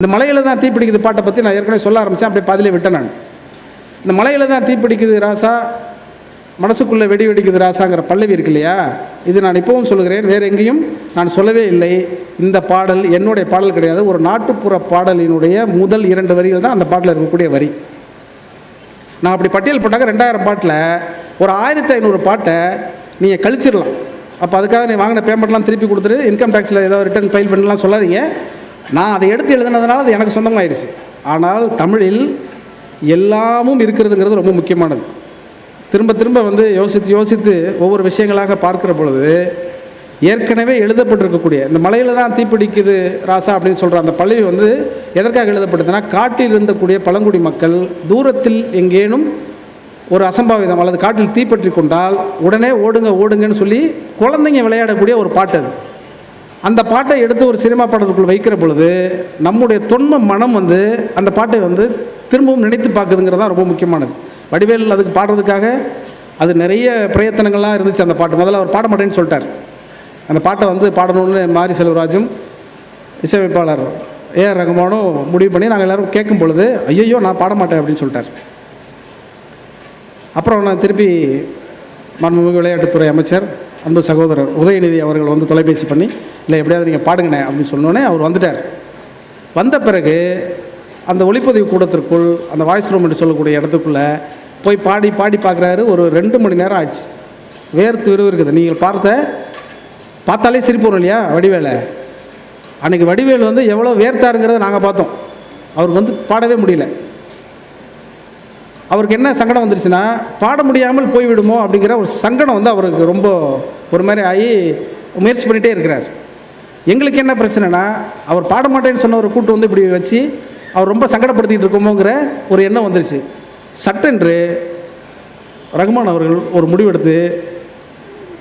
இந்த மலையில் தான் தீப்பிடிக்குது பாட்டை பற்றி நான் ஏற்கனவே சொல்ல ஆரம்பித்தேன் அப்படியே பாதியிலே விட்டேன் நான். இந்த மலையில் தான் தீப்பிடிக்குது ராசா மனசுக்குள்ளே வெடி வெடிக்குது ராசாங்கிற பல்லவி இருக்கு இல்லையா? இது நான் இப்போவும் சொல்லுகிறேன் வேறு எங்கேயும் நான் சொல்லவே இல்லை. இந்த பாடல் என்னுடைய பாடல் கிடையாது. ஒரு நாட்டுப்புற பாடலினுடைய முதல் இரண்டு வரிகள் தான் அந்த பாட்டில் இருக்கக்கூடிய வரி. நான் அப்படி பட்டியல் போட்டாக்க ரெண்டாயிரம் பாட்டில் ஒரு ஆயிரத்தி ஐநூறு பாட்டை நீங்கள் கழிச்சிடலாம். அப்போ அதுக்காக நீ வாங்கின பேமெண்ட்லாம் திருப்பி கொடுத்துட்டு இன்கம் டேக்ஸில் ஏதாவது ரிட்டர்ன் ஃபைல் பண்ணலாம் சொல்லாதீங்க. நான் அதை எடுத்து எழுதினதுனால அது எனக்கு சொந்தமாயிருச்சு. ஆனால் தமிழில் எல்லாமும் இருக்கிறதுங்கிறது ரொம்ப முக்கியமானது. திரும்ப திரும்ப வந்து யோசித்து யோசித்து ஒவ்வொரு விஷயங்களாக பார்க்கிற பொழுது ஏற்கனவே எழுதப்பட்டிருக்கக்கூடிய இந்த மலையில் தான் தீப்பிடிக்குது ராசா அப்படின்னு சொல்கிற அந்த பள்ளி வந்து எதற்காக எழுதப்பட்டதுன்னா காட்டில் இருந்தக்கூடிய பழங்குடி மக்கள் தூரத்தில் எங்கேனும் ஒரு அசம்பாவிதம் அல்லது காட்டில் தீப்பற்றி கொண்டால் உடனே ஓடுங்க ஓடுங்கன்னு சொல்லி குழந்தைங்க விளையாடக்கூடிய ஒரு பாட்டு அது. அந்த பாட்டை எடுத்து ஒரு சினிமா படத்துக்குள் வைக்கிற பொழுது நம்முடைய தொன்ம மனம் வந்து அந்த பாட்டை வந்து திரும்பவும் நினைத்து பார்க்குதுங்கிறது தான் ரொம்ப முக்கியமானது. வடிவேல் அதுக்கு பாடுறதுக்காக அது நிறைய பிரயத்தனங்கள்லாம் இருந்துச்சு அந்த பாட்டு. முதல்ல அவர் பாட மாட்டேன்னு சொல்லிட்டார். அந்த பாட்டை வந்து பாடணும்னு மாரி செல்வராஜும் இசையமைப்பாளர் ஏஆர் ரகுமானும் முடிவு பண்ணி நாங்கள் எல்லோரும் கேட்கும் பொழுது ஐயோ நான் பாட மாட்டேன் அப்படின்னு சொல்லிட்டார். அப்புறம் நான் திருப்பி மன்முக விளையாட்டுத்துறை அமைச்சர் அன்பு சகோதரர் உதயநிதி அவர்கள் வந்து தொலைபேசி பண்ணி இல்லை எப்படியாவது நீங்கள் பாடுங்கண்ணே அப்படின்னு சொன்னோடனே அவர் வந்துட்டார். வந்த பிறகு அந்த ஒளிப்பதிவு கூடத்திற்குள் அந்த வாய்ஸ் ரூம் என்று சொல்லக்கூடிய இடத்துக்குள்ளே போய் பாடி பாடி பார்க்குறாரு. ஒரு ரெண்டு மணி நேரம் ஆச்சு வேர்த்து விறுவிறு இருக்குது நீங்கள் பார்த்த பார்த்தாலே சிரிப்பு வரும் இல்லையா வடிவேலை? அன்னைக்கு வடிவேல் வந்து எவ்வளோ வேர்த்தாருங்கிறத நாங்கள் பார்த்தோம். அவருக்கு வந்து பாடவே முடியல. அவருக்கு என்ன சங்கடம் வந்துருச்சுன்னா பாட முடியாமல் போய்விடுமோ அப்படிங்கிற ஒரு சங்கடம் வந்து அவருக்கு ரொம்ப ஒரு மாதிரி ஆகி முயற்சி பண்ணிகிட்டே இருக்கிறார். எங்களுக்கு என்ன பிரச்சனைனா அவர் பாட மாட்டேன்னு சொன்ன ஒரு கூட்டு வந்து இப்படி வச்சு அவர் ரொம்ப சங்கடப்படுத்திக்கிட்டு இருக்கோமோங்கிற ஒரு எண்ணம் வந்துருச்சு. சட்டென்று ரகுமான் அவர்கள் ஒரு முடிவெடுத்து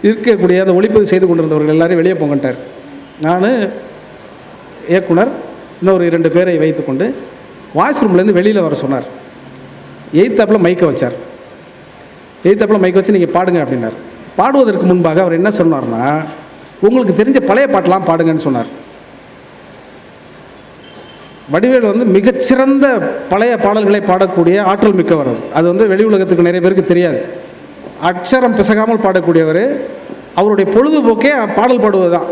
இருக்கக்கூடிய அந்த ஒளிப்பதிவு செய்து கொண்டிருந்தவர்கள் எல்லாரையும் வெளியே போங்கட்டார் நான் இயக்குனர் இன்னொரு இரண்டு பேரை வைத்துக்கொண்டு வாஷ் ரூம்லேருந்து வெளியில் வர சொன்னார். எய்த்தாப்பில் மைக்கை வச்சார். எய்த்தாப்பில் மைக்கை வச்சு நீங்கள் பாடுங்க அப்படின்னார். பாடுவதற்கு முன்பாக அவர் என்ன சொன்னார்னா உங்களுக்கு தெரிஞ்ச பழைய பாட்டெலாம் பாடுங்கன்னு சொன்னார். வடிவேல் வந்து மிகச்சிறந்த பழைய பாடல்களை பாடக்கூடிய ஆற்றல் மிக்கவர் அது. வந்து வெளி உலகத்துக்கு நிறைய பேருக்கு தெரியாது. அக்ஷரம் பிசகாமல் பாடக்கூடியவர். அவருடைய பொழுதுபோக்கே பாடல் பாடுவது தான்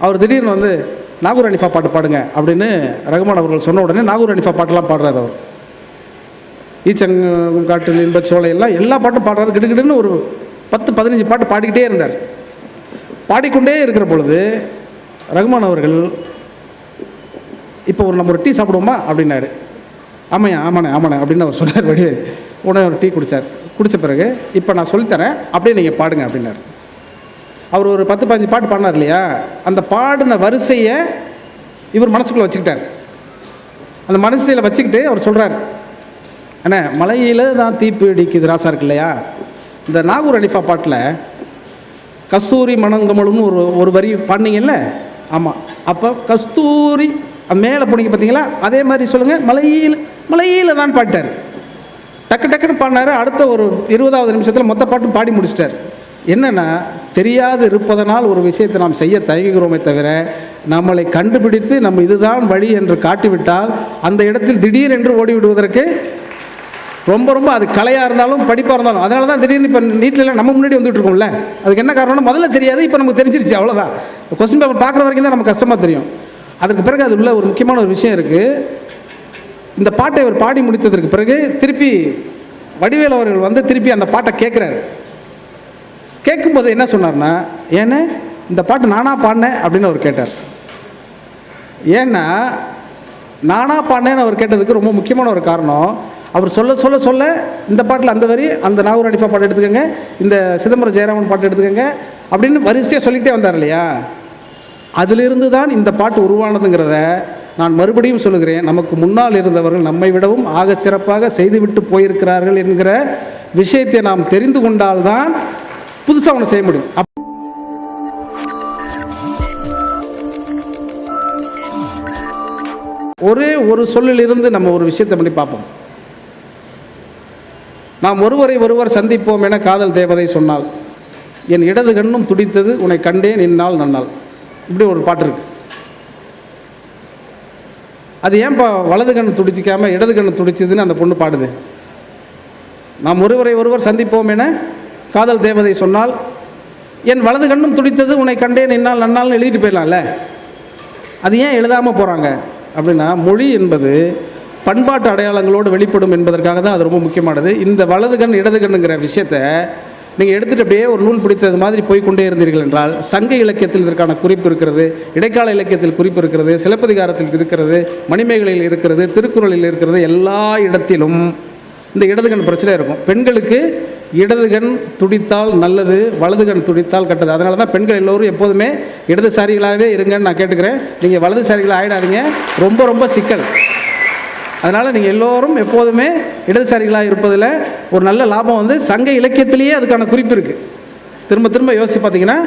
அவர் திடீர்னு வந்து நாகூர் அனிஃபா பாட்டு பாடுங்க அப்படின்னு ரகுமான் அவர்கள் சொன்ன உடனே நாகூர் அனிஃபா பாட்டெல்லாம் பாடுறார் அவர். ஈச்சங்காட்டில் இன்பச் சோலை எல்லாம் எல்லா பாட்டும் பாடுறாரு. கிடுகிடுன்னு ஒரு பத்து பதினஞ்சு பாட்டு பாடிக்கிட்டே இருந்தார். பாடிக்கொண்டே இருக்கிற பொழுது ரகுமான் அவர்கள் இப்போ ஒரு நம்ம ஒரு டீ சாப்பிடுவோமா? அப்படின்னாரு. ஆமாய்யா ஆமாண்ணே ஆமாண்ணே அப்படின்னு அவர் சொன்னார் வடிவேல் உடனே ஒரு டீ குடித்தார் குடித்த பிறகு இப்போ நான் சொல்லித்தரேன் அப்படியே நீங்கள் பாடுங்க அப்படின்னார். அவர் ஒரு பத்து பதினஞ்சு பாட்டு பாடினார் இல்லையா? அந்த பாடின வரிசையை இவர் மனசுக்குள்ளே வச்சுக்கிட்டார். அந்த மனசில் வச்சுக்கிட்டு அவர் சொல்கிறார் அண்ணே மலையில் தான் தீப்பிடிக்குது ராசா இருக்கு இல்லையா? இந்த நாகூர் அலிஃபா பாட்டில் கஸ்தூரி மணங்கமலும்னு ஒரு ஒரு வரி பாடினீங்கல்ல? ஆமாம் அப்போ கஸ்தூரி மேலே போனீங்க பார்த்தீங்களா அதே மாதிரி சொல்லுங்கள் மலையில் மலையில் தான் பாட்டார். டக்கு டக்குன்னு பாடினாரு. அடுத்த ஒரு இருபதாவது நிமிஷத்தில் மொத்த பாட்டும் பாடி முடிச்சிட்டார். என்னென்னா தெரியாது இருப்பதனால் ஒரு விஷயத்தை நாம் செய்ய தயங்குகிறோமே தவிர நம்மளை கண்டுபிடித்து நம்ம இதுதான் வழி என்று காட்டிவிட்டால் அந்த இடத்தில் திடீர் என்று ஓடிவிடுவதற்கு ரொம்ப ரொம்ப அது கலையாக இருந்தாலும் படிப்பாக இருந்தாலும் அதனால தான் திடீர்னு இப்போ நீட்டில் நம்ம முன்னாடி வந்துட்டு இருக்கோம்ல. அதுக்கு என்ன காரணம்னா முதல்ல தெரியாது இப்போ நமக்கு தெரிஞ்சிருச்சு அவ்வளோதான் கொஸ்டின் பேப்பர் பார்க்குற வரைக்கும் தான் நமக்கு கஷ்டமாக தெரியும். அதுக்கு பிறகு அது உள்ள ஒரு முக்கியமான ஒரு விஷயம் இருக்குது இந்த பாட்டை அவர் பாடி முடித்ததற்கு பிறகு திருப்பி வடிவேல் அவர்கள் வந்து திருப்பி அந்த பாட்டை கேட்குறாரு கேட்கும்போது என்ன சொன்னார்னா ஏன்னு இந்த பாட்டு நானாக பாடினேன் அப்படின்னு அவர் கேட்டார். ஏன்னா நானாக பாடினேன்னு அவர் கேட்டதுக்கு ரொம்ப முக்கியமான ஒரு காரணம் அவர் சொல்ல சொல்ல சொல்ல இந்த பாட்டில் அந்த வரி அந்த நாகூர் அடிப்பா பாட்டு எடுத்துக்கோங்க இந்த சிதம்பரம் ஜெயராமன் பாட்டு எடுத்துக்கோங்க அப்படின்னு வரிசையாக சொல்லிக்கிட்டே வந்தார் இல்லையா? அதிலிருந்து தான் இந்த பாட்டு உருவானதுங்கிறத நான் மறுபடியும் சொல்லுகிறேன். நமக்கு முன்னால் இருந்தவர்கள் நம்மை விடவும் ஆக சிறப்பாக செய்துவிட்டு போயிருக்கிறார்கள் என்கிற விஷயத்தை நாம் தெரிந்து கொண்டால்தான் புதுசாக ஒன்று செய்ய முடியும். அப் ஒரே ஒரு சொல்லிலிருந்து நம்ம ஒரு விஷயத்தை பண்ணி பார்ப்போம். நாம் ஒருவரை ஒருவர் சந்திப்போம் என காதல் தேவதை சொன்னாள் என் இடது கண்ணும் துடித்தது உன்னை கண்டேன் இந்நாள் நன்னால் இப்படி ஒரு பாட்டு இருக்கு. அது ஏன்பா வலது கண் துடிச்சிக்காம இடது கண் துடிச்சதுன்னு அந்த பொண்ணு பாடுது? நாம் ஒருவரை ஒருவர் சந்திப்போம் என காதல் தேவதை சொன்னால் என் வலது கண்ணும் துடித்தது உன்னை கண்டேன் என்னால் நன்னால்னு எழுதிட்டு போயிடலாம்ல. அது ஏன் எழுதாமல் போகிறாங்க அப்படின்னா மொழி என்பது பண்பாட்டு அடையாளங்களோடு வெளிப்படும் என்பதற்காக தான் அது ரொம்ப முக்கியமானது. இந்த வலது கண் இடது கண்ணுங்கிற விஷயத்த நீங்கள் எடுத்துகிட்டு அப்படியே ஒரு நூல் பிடித்தது மாதிரி போய்கொண்டே இருந்தீர்கள் என்றால் சங்க இலக்கியத்தில் இதற்கான குறிப்பு இருக்கிறது இடைக்கால இலக்கியத்தில் குறிப்பு இருக்கிறது சிலப்பதிகாரத்தில் இருக்கிறது மணிமேகலையில் இருக்கிறது திருக்குறளில் இருக்கிறது எல்லா இடத்திலும் இந்த இடது கண் பிரச்சனை இருக்கும். பெண்களுக்கு இடது கண் துடித்தால் நல்லது வலது கண் துடித்தால் கெட்டது. அதனால தான் பெண்கள் எல்லோரும் எப்போதுமே இடதுசாரிகளாகவே இருங்கன்னு நான் கேட்டுக்கிறேன். நீங்கள் வலதுசாரிகளாக ஆயிடாதீங்க. ரொம்ப ரொம்ப சிக்கல். அதனால் நீங்கள் எல்லோரும் எப்போதுமே இடதுசாரிகளாக இருப்பதில் ஒரு நல்ல லாபம் வந்து சங்க இலக்கியத்திலேயே அதுக்கான குறிப்பு இருக்குது திரும்ப திரும்ப யோசித்து பார்த்தீங்கன்னா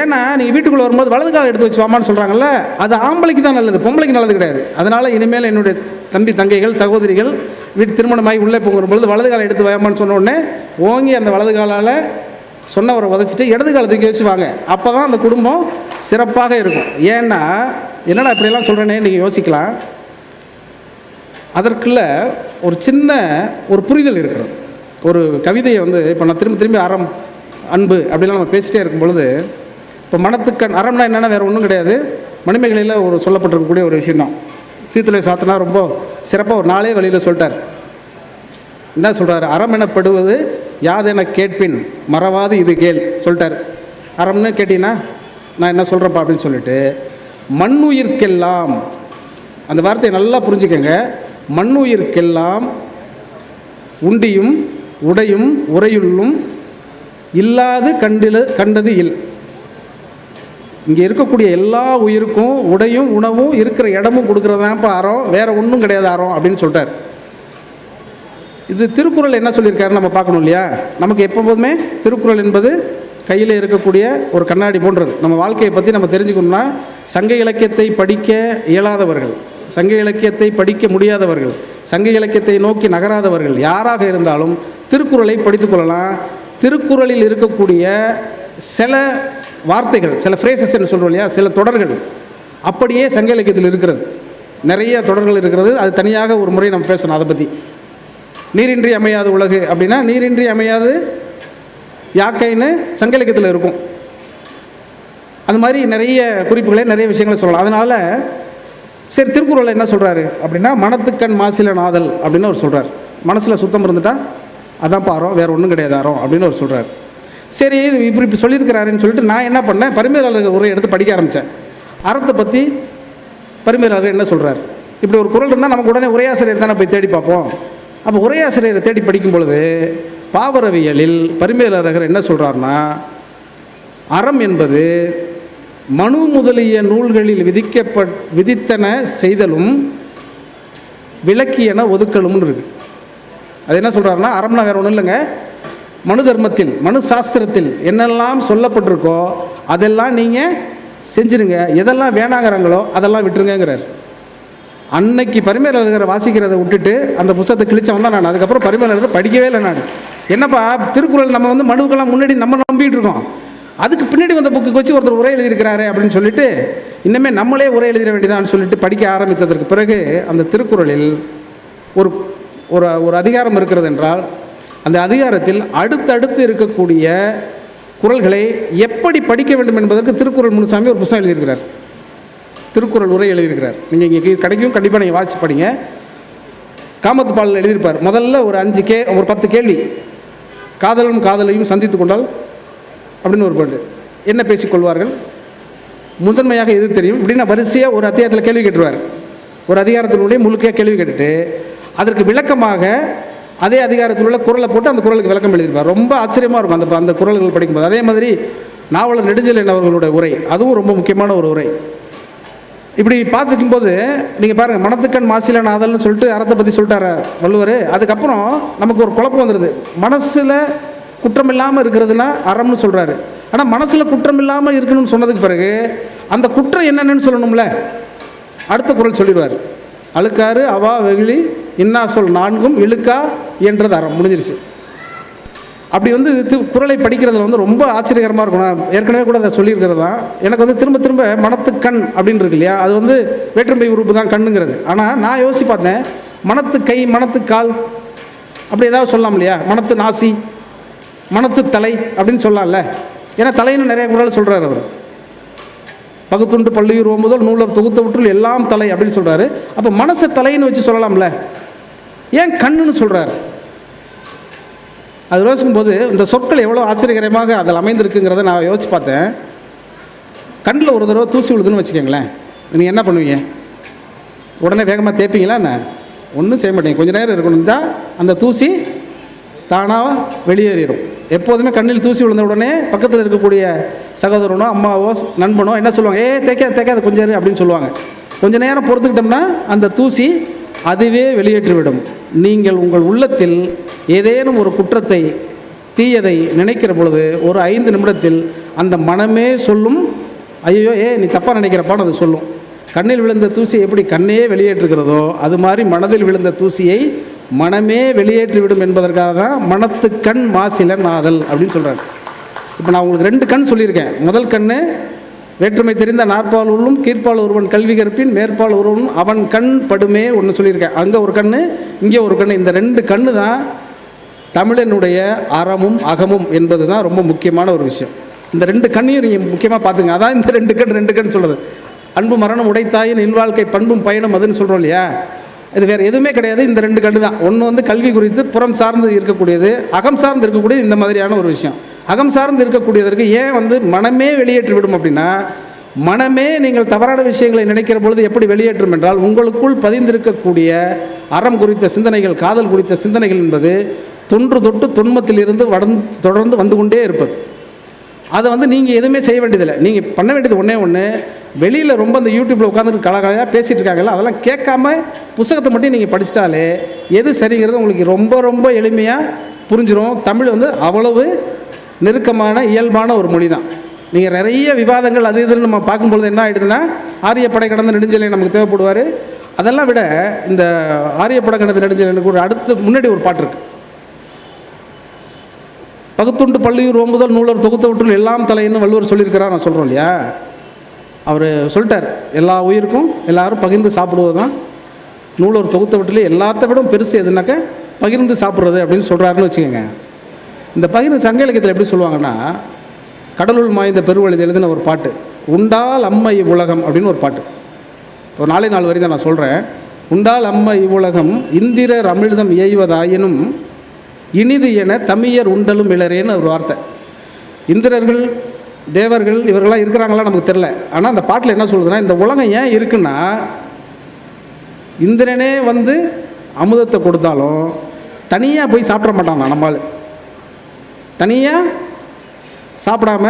ஏன்னா நீங்கள் வீட்டுக்குள்ளே வரும்போது வலது காலம் எடுத்து வச்சு வாமான்னு சொல்கிறாங்கல்ல அது ஆம்பளைக்கு தான் நல்லது பொம்பளைக்கு நல்லது கிடையாது. அதனால் இனிமேல் என்னுடைய தம்பி தங்கைகள் சகோதரிகள் வீட்டு திருமணமாகி உள்ளே போகிற பொழுது வலது காலம் எடுத்து வாமான்னு சொன்ன உடனே ஓங்கி அந்த வலது காலால் சொன்னவரை உதச்சிட்டு இடது காலத்துக்கு யோசிச்சு வாங்க. அப்போ தான் அந்த குடும்பம் சிறப்பாக இருக்கும். ஏன்னா என்னடா இப்படியெல்லாம் சொல்கிறேனே நீங்கள் யோசிக்கலாம். அதற்குள்ள ஒரு சின்ன ஒரு புரிதல் இருக்கிறது. ஒரு கவிதையை வந்து இப்போ நான் திரும்ப திரும்பி அறம் அன்பு அப்படிலாம் நம்ம பேசிட்டே இருக்கும் பொழுது இப்போ மனத்துக்கண் அறம்னா என்னென்னா வேறு ஒன்றும் கிடையாது. மணிமேகலையில் ஒரு சொல்லப்பட்டிருக்கக்கூடிய ஒரு விஷயம்தான். சீத்தலை சாத்தனா ரொம்ப சிறப்பாக ஒரு நாளே வழியில் சொல்லிட்டார். என்ன சொல்கிறார் அறம் எனப்படுவது யாதென கேட்பின் மறவாது இது கேள் சொல்லிட்டார். அறம்னு கேட்டீங்கன்னா நான் என்ன சொல்கிறேன்ப்பா அப்படின்னு சொல்லிட்டு மண்ணுயிர்க்கெல்லாம் அந்த வார்த்தையை நல்லா புரிஞ்சுக்கங்க. மண்ணுயிர்க்கெல்லாம் உண்டியும் உடையும் உரையுள்ளும் இல்லாது கண்டில கண்டது இல். இங்கே இருக்கக்கூடிய எல்லா உயிருக்கும் உடையும் உணவும் இருக்கிற இடமும் கொடுக்குறதாப்பா அறம் வேற ஒன்றும் கிடையாது அறம் அப்படின்னு சொல்லிட்டார். இது திருக்குறள் என்ன சொல்லியிருக்காரு நம்ம பார்க்கணும் இல்லையா? நமக்கு எப்போதுமே திருக்குறள் என்பது கையில் இருக்கக்கூடிய ஒரு கண்ணாடி போன்றது. நம்ம வாழ்க்கையை பற்றி நம்ம தெரிஞ்சுக்கணும்னா சங்க இலக்கியத்தை படிக்க இயலாதவர்கள். சங்க இலக்கியத்தை படிக்க முடியாதவர்கள் சங்க இலக்கியத்தை நோக்கி நகராதவர்கள் யாராக இருந்தாலும் திருக்குறளை படித்துக்கொள்ளலாம் திருக்குறளில் இருக்கக்கூடிய சில வார்த்தைகள் சில ஃப்ரேசஸ் என்று சொல்கிறோம் இல்லையா சில தொடர்கள் அப்படியே சங்க இலக்கியத்தில் இருக்கிறது. நிறைய தொடர்கள் இருக்கிறது. அது தனியாக ஒரு முறை நம்ம பேசணும் அதை பற்றி நீரின்றி அமையாது உலகு அப்படின்னா நீரின்றி அமையாது யாக்கைன்னு சங்க இலக்கியத்தில் இருக்கும். அது மாதிரி நிறைய குறிப்புகளை நிறைய விஷயங்களை சொல்லலாம். அதனால் சரி திருக்குறளில் என்ன சொல்கிறாரு அப்படின்னா மனத்துக்கண் மாசில நாதல் அப்படின்னு அவர் சொல்கிறார் மனசில் சுத்தம் இருந்துட்டா அதான் பாரம் வேறு ஒன்றும் கிடையாது அறம் அப்படின்னு அவர் சொல்கிறார் சரி இது இப்படி இப்படி சொல்லியிருக்கிறாருன்னு சொல்லிட்டு நான் என்ன பண்ணேன் பரிமையாளர் உரை எடுத்து படிக்க ஆரம்பித்தேன் அறத்தை பற்றி பரிமையாளர் என்ன சொல்கிறார் இப்படி ஒரு குரல் இருந்தால் நமக்கு உடனே உரையாசிரியர் தானே போய் தேடி பார்ப்போம். அப்போ உரையாசிரியரை தேடி படிக்கும் பொழுது பாவரவியலில் பரிமையாளர் என்ன சொல்கிறாருன்னா அறம் என்பது மனு முதலிய நூல்களில் விதிக்கப்பட் விதித்தன செய்தலும் விளக்கியன ஒதுக்கலும்னு இருக்கு. அது என்ன சொல்கிறாருன்னா அறம்னா வேறு ஒன்றும் இல்லைங்க. மனு தர்மத்தில் மனு சாஸ்திரத்தில் என்னெல்லாம் சொல்லப்பட்டிருக்கோ அதெல்லாம் நீங்கள் செஞ்சிருங்க. எதெல்லாம் வேணாங்கிறாங்களோ அதெல்லாம் விட்டுருங்கிறார் அன்னைக்கு பரிமையாளர் வாசிக்கிறத விட்டுட்டு அந்த புத்தகத்தை கிழிச்சவன் தான் நான். அதுக்கப்புறம் பரிமையாளர் படிக்கவே இல்லை நான். என்னப்பா திருக்குறள் நம்ம வந்து மனுக்கெல்லாம் முன்னாடி நம்ம நம்பிட்டு இருக்கோம். அதுக்கு பின்னாடி வந்த புக்கு வச்சு ஒருத்தர் உரை எழுதியிருக்கிறாரு அப்படின்னு சொல்லிட்டு இன்னமே நம்மளே உரை எழுதிட வேண்டியதான்னு சொல்லிட்டு படிக்க ஆரம்பித்ததற்கு பிறகு அந்த திருக்குறளில் ஒரு ஒரு ஒரு அதிகாரம் இருக்கிறது என்றால் அந்த அதிகாரத்தில் அடுத்தடுத்து இருக்கக்கூடிய குறள்களை எப்படி படிக்க வேண்டும் என்பதற்கு திருக்குறள் முனுசாமி ஒரு புத்தகம் எழுதியிருக்கிறார். திருக்குறள் உரை எழுதியிருக்கிறார். நீங்கள் இங்கே கிடைக்கும் கண்டிப்பாக நீங்கள் வாட்சி படிங்க. காமத்து பாலில் எழுதியிருப்பார். முதல்ல ஒரு அஞ்சு கே ஒரு பத்து கேள்வி. காதலும் காதலையும் சந்தித்து கொண்டால் அப்படின்னு ஒரு பாட்டு என்ன பேசிக்கொள்வார்கள் முதன்மையாக எது தெரியும்? இப்படின்னா வரிசையாக ஒரு அத்தியாயத்தில் கேள்வி கேட்டுருவார். ஒரு அதிகாரத்தினுடைய முழுக்கையாக கேள்வி கேட்டுட்டு அதற்கு விளக்கமாக அதே அதிகாரத்தில் உள்ள குரலை போட்டு அந்த குரலுக்கு விளக்கம் எழுதியிருப்பார். ரொம்ப ஆச்சரியமாக இருக்கும் அந்த அந்த குரல்கள் படிக்கும்போது. அதே மாதிரி நாவலர் நெடுஞ்செழியன் அவர்களுடைய உரை அதுவும் ரொம்ப முக்கியமான ஒரு உரை. இப்படி பாசிக்கும் போது நீங்கள் பாருங்கள் மனத்துக்கண் மாசில நாதல்னு சொல்லிட்டு அறத்தை பற்றி சொல்லிட்டார வள்ளுவர். அதுக்கப்புறம் நமக்கு ஒரு குழப்பம் வந்துடுது மனசில் குற்றம் இல்லாமல் இருக்கிறதுனா அறம்னு சொல்கிறாரு ஆனால் மனசில் குற்றம் இல்லாமல் இருக்கணும்னு சொன்னதுக்கு பிறகு அந்த குற்றம் என்னென்னு சொல்லணும்ல? அடுத்த குரல் சொல்லிடுவார். அழுக்காறு அவா வெகுளி இன்னா சொல் நான்கும் இழுக்கா என்றது அறம். முடிஞ்சிருச்சு. அப்படி வந்து இது குரலை படிக்கிறதுல வந்து ரொம்ப ஆச்சரியகரமாக இருக்கும். நான் ஏற்கனவே கூட அதை சொல்லியிருக்கிறது? தான் எனக்கு வந்து திரும்ப திரும்ப மனத்து கண் அப்படின்னு இருக்கு இல்லையா? அது வந்து வேற்றுமை உறுப்பு தான் கண்ணுங்கிறது. ஆனால் நான் யோசிச்சு பார்த்தேன் மனத்து கை மனத்து கால் அப்படி ஏதாவது சொல்லலாம் இல்லையா? மனத்து நாசி மனத்து தலை அப்படின்னு சொல்லலாம்ல ஏன்னா தலைன்னு நிறைய குரல் சொல்கிறார் அவர். பகுத்துண்டு பள்ளியூர் முதல் நூலர் தொகுத்தவற்றுள் எல்லாம் தலை அப்படின்னு சொல்கிறாரு அப்போ மனசை தலைன்னு வச்சு சொல்லலாம்ல. ஏன் கண்ணுன்னு சொல்கிறார் அது யோசிக்கும் போது இந்த சொற்கள் எவ்வளோ ஆச்சரியகரமாக அதில் அமைந்திருக்குங்கிறத நான் யோசிச்சு பார்த்தேன். கண்ணில் ஒரு தடவை தூசி விழுதுன்னு வச்சுக்கோங்களேன். நீங்கள் என்ன பண்ணுவீங்க? உடனே வேகமாக தேய்ப்பீங்களா என்ன? ஒன்றும் செய்ய மாட்டீங்க. கொஞ்சம் நேரம் இருக்கணும். தான் அந்த தூசி தானாக வெளியேறிடும். எப்போதுமே கண்ணில் தூசி விழுந்த உடனே பக்கத்தில் இருக்கக்கூடிய சகோதரனோ அம்மாவோ நண்பனோ என்ன சொல்லுவாங்க? ஏ தேய்க்காத தேய்க்காத கொஞ்சம் அப்படின்னு சொல்லுவாங்க. கொஞ்ச நேரம் பொறுத்துக்கிட்டோம்னா அந்த தூசி அதுவே வெளியேற்றிவிடும். நீங்கள் உங்கள் உள்ளத்தில் ஏதேனும் ஒரு குற்றத்தை தீயதை நினைக்கிற பொழுது ஒரு ஐந்து நிமிடத்தில் அந்த மனமே சொல்லும் ஐயோ ஏ நீ தப்பாக நினைக்கிறப்பான்னு அது சொல்லும். கண்ணில் விழுந்த தூசி எப்படி கண்ணே வெளியேற்றுகிறதோ அது மாதிரி மனதில் விழுந்த தூசியை மனமே வெளியேற்றிவிடும் என்பதற்காக தான் மனத்து கண் மாசிலன் ஆதல் அப்படின்னு சொல்கிறார் இப்போ நான் உங்களுக்கு ரெண்டு கண் சொல்லியிருக்கேன். முதல் கண்ணு வேற்றுமை தெரிந்த நாற்பால் உள்ளும் கீழ்ப்பால் ஒருவன் கல்வி கற்பின் மேற்பால் ஒருவன் அவன் கண் படுமே ஒன்று சொல்லியிருக்கேன். அங்கே ஒரு கண் இங்கே ஒரு கண்ணு. இந்த ரெண்டு கண்ணு தான் தமிழனுடைய அறமும் அகமும் என்பது தான் ரொம்ப முக்கியமான ஒரு விஷயம். இந்த ரெண்டு கண்ணையும் நீங்கள் முக்கியமாக பார்த்துங்க. அதான் இந்த ரெண்டு கண் ரெண்டு கண் சொல்கிறது அன்பு மரணம் உடைத்தாயின் இல்வாழ்க்கை பண்பும் பயணம் அதுன்னு சொல்கிறோம் இல்லையா? இது வேறு எதுவுமே கிடையாது. இந்த ரெண்டு கண்டு தான். ஒன்று வந்து கல்வி குறித்து புறம் சார்ந்து இருக்கக்கூடியது அகம் சார்ந்து இருக்கக்கூடியது இந்த மாதிரியான ஒரு விஷயம். அகம் சார்ந்து இருக்கக்கூடியதற்கு ஏன் வந்து மனமே வெளியேற்றி விடும் அப்படின்னா மனமே நீங்கள் தவறான விஷயங்களை நினைக்கிற பொழுது எப்படி வெளியேற்றும் என்றால் உங்களுக்குள் பதிந்திருக்கக்கூடிய அறம் குறித்த சிந்தனைகள் காதல் குறித்த சிந்தனைகள் என்பது தொன்று தொட்டு தொன்மத்திலிருந்து வடந் தொடர்ந்து வந்து கொண்டே இருப்பது. அதை வந்து நீங்கள் எதுவுமே செய்ய வேண்டியதில்லை. நீங்கள் பண்ண வேண்டியது ஒன்றே ஒன்று வெளியில் ரொம்ப அந்த யூடியூப்பில் உட்காந்துட்டு கலகலையாக பேசிகிட்டு இருக்காங்கல்ல அதெல்லாம் கேட்காம புஸ்தகத்தை மட்டும் நீங்கள் படிச்சிட்டாலே எது சரிங்கிறது உங்களுக்கு ரொம்ப ரொம்ப எளிமையாக புரிஞ்சிடும் தமிழ் வந்து அவ்வளவு நெருக்கமான இயல்பான ஒரு மொழி தான் நீங்கள் நிறைய விவாதங்கள் அது இதுன்னு நம்ம பார்க்கும்பொழுது என்ன ஆகிடுதுன்னா ஆரியப்படை கடந்த நெடுஞ்சலை நமக்கு தேவைப்படுவார். அதெல்லாம் விட இந்த ஆரியப்படை கடந்த நெடுஞ்செலைக்கு ஒரு அடுத்து முன்னாடி ஒரு பாட்டு இருக்குது பகுத்துண்டு பள்ளியூர் ஒன்புதல் நூலர் தொகுத்தவற்றில் எல்லாம் தலைன்னு வள்ளுவர் சொல்லியிருக்கிறார் நான் சொல்கிறோம் இல்லையா? அவர் சொல்லிட்டார் எல்லா உயிருக்கும் எல்லாரும் பகிர்ந்து சாப்பிடுவது தான் நூலர் தொகுத்தவற்றிலே எல்லாத்த விட பெருசு எதுனாக்க பகிர்ந்து சாப்பிட்றது அப்படின்னு சொல்கிறாருன்னு வச்சுக்கோங்க. இந்த பகிர்ந்து சங்க இலக்கியத்தில் எப்படி சொல்லுவாங்கன்னா கடலுள் மாய்ந்த பெருவழுதி எழுதின ஒரு பாட்டு உண்டால் அம்மை இவ்வுலகம் அப்படின்னு ஒரு பாட்டு. ஒரு நாளை நாள் வரை தான் நான் சொல்கிறேன் உண்டால் அம்மை இவ்வுலகம் இந்திரர் அமிழ்தம் இயைவதாயினும் இனிது என தமியர் உண்டலும் இளரேன்னு ஒரு வார்த்தை. இந்திரர்கள் தேவர்கள் இவர்கள்லாம் இருக்கிறாங்களா நமக்கு தெரில ஆனால் அந்த பாட்டில் என்ன சொல்லுதுன்னா இந்த உலகம் ஏன் இருக்குன்னா இந்திரனே வந்து அமுதத்தை கொடுத்தாலும் தனியாக போய் சாப்பிட மாட்டான் நம்மால் தனியாக சாப்பிடாம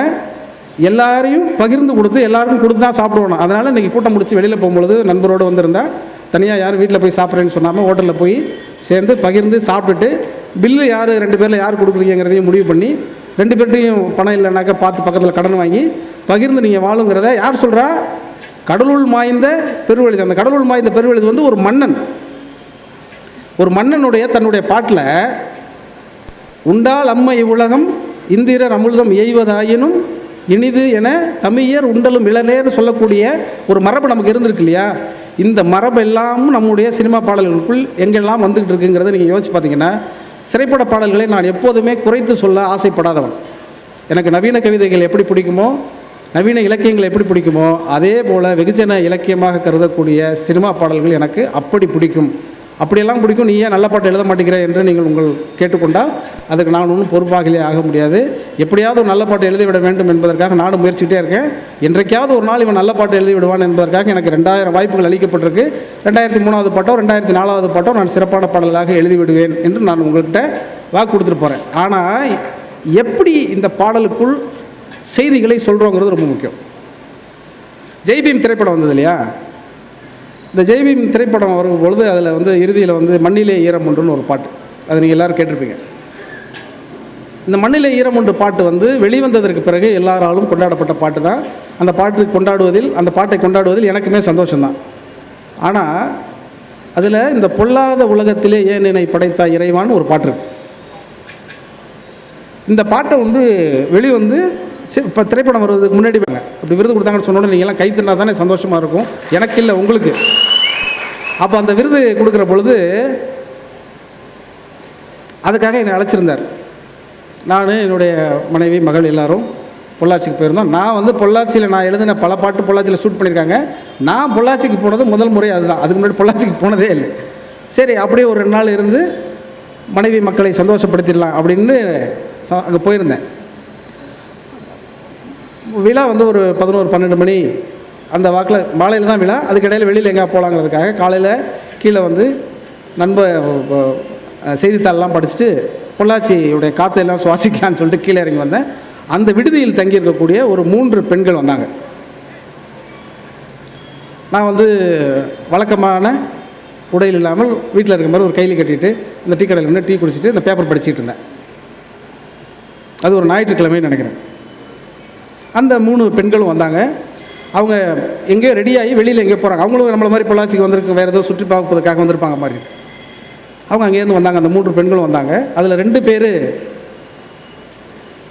எல்லாரையும் பகிர்ந்து கொடுத்து எல்லாருக்கும் கொடுத்து தான் சாப்பிடுவோம் அதனால் இன்றைக்கி கூட்டம் முடித்து வெளியில் போகும்பொழுது நண்பரோடு வந்திருந்தா தனியாக யாரும் வீட்டில் போய் சாப்பிட்றேன்னு சொன்னாமல் ஹோட்டலில் போய் சேர்ந்து பகிர்ந்து சாப்பிட்டுட்டு பில்லு யார் ரெண்டு பேரில் யார் கொடுக்குறீங்கிறதையும் முடிவு பண்ணி ரெண்டு பேர்ட்டையும் பணம் இல்லைனாக்கா பார்த்து பக்கத்தில் கடன் வாங்கி பகிர்ந்து நீங்கள் வாழுங்கிறத யார் சொல்கிறா கடலுள் மாய்ந்த பெருவெளி. அந்த கடலுள் மாய்ந்த பெருவெளிது வந்து ஒரு மன்னன். ஒரு மன்னனுடைய தன்னுடைய பாட்டில் உண்டால் அம்மை உலகம் இந்திரர் அமுழ்தம் எய்வதாயினும் இனிது என தமியர் உண்டலும் இளநேர்னு சொல்லக்கூடிய ஒரு மரபு நமக்கு இருந்திருக்கு இல்லையா? இந்த மரபு எல்லாமும் நம்முடைய சினிமா பாடல்களுக்குள் எங்கெல்லாம் வந்துகிட்டு இருக்குங்கிறத நீங்கள் யோசிச்சு பார்த்தீங்கன்னா திரைப்பட பாடல்களை நான் எப்போதுமே குறைத்து சொல்ல ஆசைப்படாதவன். எனக்கு நவீன கவிதைகள் எப்படி பிடிக்குமோ நவீன இலக்கியங்கள் எப்படி பிடிக்குமோ அதே போல் வெகுஜன இலக்கியமாக கருதக்கூடிய சினிமா பாடல்கள் எனக்கு அப்படி பிடிக்கும். அப்படியெல்லாம் பிடிக்கும். நீ ஏன் நல்ல பாட்டு எழுத மாட்டேங்கிற என்று நீங்கள் உங்கள் கேட்டுக்கொண்டால் அதுக்கு நான் ஒன்றும் பொறுப்பாகலே ஆக முடியாது. எப்படியாவது ஒரு நல்ல பாட்டு எழுதி விட வேண்டும் என்பதற்காக நானும் முயற்சிக்கிட்டே இருக்கேன். என்றைக்காவது ஒரு நாள் இவன் நல்ல பாட்டு எழுதி விடுவான் என்பதற்காக எனக்கு ரெண்டாயிரம் வாய்ப்புகள் அளிக்கப்பட்டிருக்கு. ரெண்டாயிரத்தி மூணாவது பாட்டோ ரெண்டாயிரத்தி நாலாவது பாட்டோ நான் சிறப்பான பாடல்களாக எழுதி விடுவேன் என்று நான் உங்கள்கிட்ட வாக்கு கொடுத்துட்டு போகிறேன் ஆனால் எப்படி இந்த பாடலுக்குள் செய்திகளை சொல்கிறோங்கிறது ரொம்ப முக்கியம். ஜெய்பீம் திரைப்படம் வந்தது இல்லையா? இந்த ஜெய்பீம் திரைப்படம் வரும் பொழுது அதில் வந்து இறுதியில் வந்து மண்ணிலே ஈரமுண்டுன்னு ஒரு பாட்டு. அதை நீங்கள் எல்லோரும் கேட்டிருப்பீங்க. இந்த மண்ணிலே ஈரமுண்டு பாட்டு வந்து வெளிவந்ததற்கு பிறகு எல்லாராலும் கொண்டாடப்பட்ட பாட்டு தான் அந்த பாட்டு கொண்டாடுவதில் அந்த பாட்டை கொண்டாடுவதில் எனக்குமே சந்தோஷம்தான். ஆனால் அதில் இந்த பொல்லாத உலகத்திலே ஏன் என்னை படைத்தா இறைவான்னு ஒரு பாட்டு இருக்கு. இந்த பாட்டை வந்து வெளி வந்து இப்போ திரைப்படம் வருவதுக்கு முன்னாடி வாங்க அப்படி விருது கொடுத்தாங்கன்னு சொன்னோட நீங்கள்லாம் கை தின்னா தானே சந்தோஷமாக இருக்கும். எனக்கு இல்லை உங்களுக்கு. அப்போ அந்த விருது கொடுக்குற பொழுது அதுக்காக என்னை அழைச்சிருந்தார். நான் என்னுடைய மனைவி மகள் எல்லாரும் பொள்ளாச்சிக்கு போயிருந்தோம். நான் வந்து பொள்ளாச்சியில் நான் எழுதின பல பாட்டு பொள்ளாச்சியில் ஷூட் பண்ணியிருக்காங்க. நான் பொள்ளாச்சிக்கு போனது முதல் முறை அதுதான். அதுக்கு முன்னாடி பொள்ளாச்சிக்கு போனதே இல்லை. சரி அப்படியே ஒரு ரெண்டு நாள் இருந்து மனைவி மக்களை சந்தோஷப்படுத்திடலாம் அப்படின்னு அங்கே போயிருந்தேன். விழா வந்து ஒரு பதினோரு பன்னெண்டு மணி அந்த வாக்கில் மாலையில் தான் விழா. அதுக்கிடையில் வெளியில் எங்கே போகலாங்கிறதுக்காக காலையில் கீழே வந்து நண்ப செய்தித்தாள்லாம் படிச்சுட்டு பொள்ளாச்சியுடைய காற்றையெல்லாம் சுவாசிக்கலாம்னு சொல்லிட்டு கீழே இறங்கி வந்தேன். அந்த விடுதியில் தங்கியிருக்கக்கூடிய ஒரு மூன்று பெண்கள் வந்தாங்க. நான் வந்து வழக்கமான உடையில் இல்லாமல் வீட்டில் இருக்க மாதிரி ஒரு கையில் கட்டிட்டு இந்த டீ கடையில் நின்று டீ குடிச்சிட்டு இந்த பேப்பர் படிச்சுட்டு இருந்தேன். அது ஒரு ஞாயிற்றுக்கிழமைன்னு நினைக்கிறேன். அந்த மூணு பெண்களும் வந்தாங்க. அவங்க எங்கேயோ ரெடியாகி வெளியில் எங்கேயோ போகிறாங்க அவங்களும் நம்மள மாதிரி பொள்ளாச்சிக்கு வந்திருக்கு வேறு ஏதோ சுற்றி பார்ப்பதற்காக வந்திருப்பாங்க மாதிரி அவங்க அங்கேருந்து வந்தாங்க. அந்த மூன்று பெண்களும் வந்தாங்க. அதில் ரெண்டு பேர்